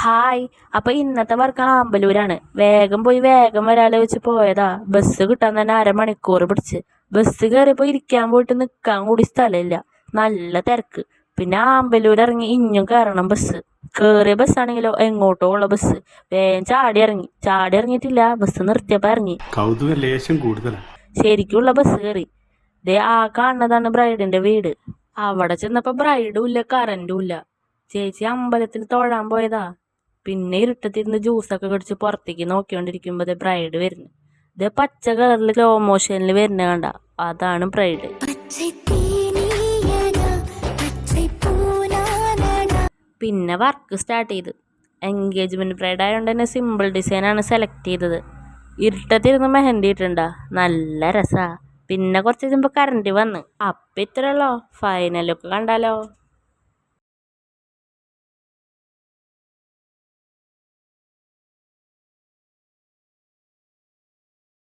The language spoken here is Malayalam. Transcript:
ഹായ് അപ്പൊ ഇന്നത്തെ വർക്ക് ആമ്പലൂരാണ് വേഗം പോയി വേഗം വരാലോ വെച്ച് പോയതാ. ബസ് കിട്ടാൻ തന്നെ അരമണിക്കൂർ പിടിച്ച്. ബസ് കയറിയപ്പോ ഇരിക്കാൻ പോയിട്ട് നിൽക്കാൻ കൂടി സ്ഥലമില്ല. നല്ല തിരക്ക്. പിന്നെ ആമ്പലൂർ ഇറങ്ങി ഇഞ്ഞും കയറണം ബസ് കയറിയ ബസ്സാണെങ്കിലോ എങ്ങോട്ടോ ഉള്ള ബസ് വേഗം ചാടി ഇറങ്ങി. ചാടി ഇറങ്ങിയിട്ടില്ല ബസ് നിർത്തിയപ്പോ ഇറങ്ങി. കൗതുക ലേശം കൂടുതലാണ് ശരിക്കുള്ള ബസ് കയറി ദേ ആ കാണുന്നതാണ് ബ്രൈഡിന്റെ വീട്. അവിടെ ചെന്നപ്പോ ബ്രൈഡും ഇല്ല കറണ്ടും ഇല്ല. ചേച്ചി അമ്പലത്തിൽ തൊഴാൻ പോയതാ. പിന്നെ ഇരുട്ടത്തിരുന്ന് ജ്യൂസൊക്കെ കുടിച്ച് പുറത്തേക്ക് നോക്കിക്കൊണ്ടിരിക്കുമ്പോ ദേ ബ്രൈഡ് വരുന്നു. ഇത് പച്ച കളറിൽ സ്ലോ മോഷനിൽ വരുന്ന കണ്ട അതാണ് ബ്രൈഡ് പിന്നെ വർക്ക് സ്റ്റാർട്ട് ചെയ്ത്. എൻഗേജ്മെന്റ് ബ്രൈഡ് ആയതുകൊണ്ട് തന്നെ സിമ്പിൾ ഡിസൈനാണ് സെലക്ട് ചെയ്തത്. ഇരുട്ടത്തിരുന്ന് മെഹന്തി ഇട്ടുണ്ടാ നല്ല രസാ. പിന്നെ കുറച്ച് കഴിയുമ്പോൾ കറണ്ട് വന്ന്. അപ്പം ഇത്രയല്ലോ ഫൈനലൊക്കെ കണ്ടാലോ?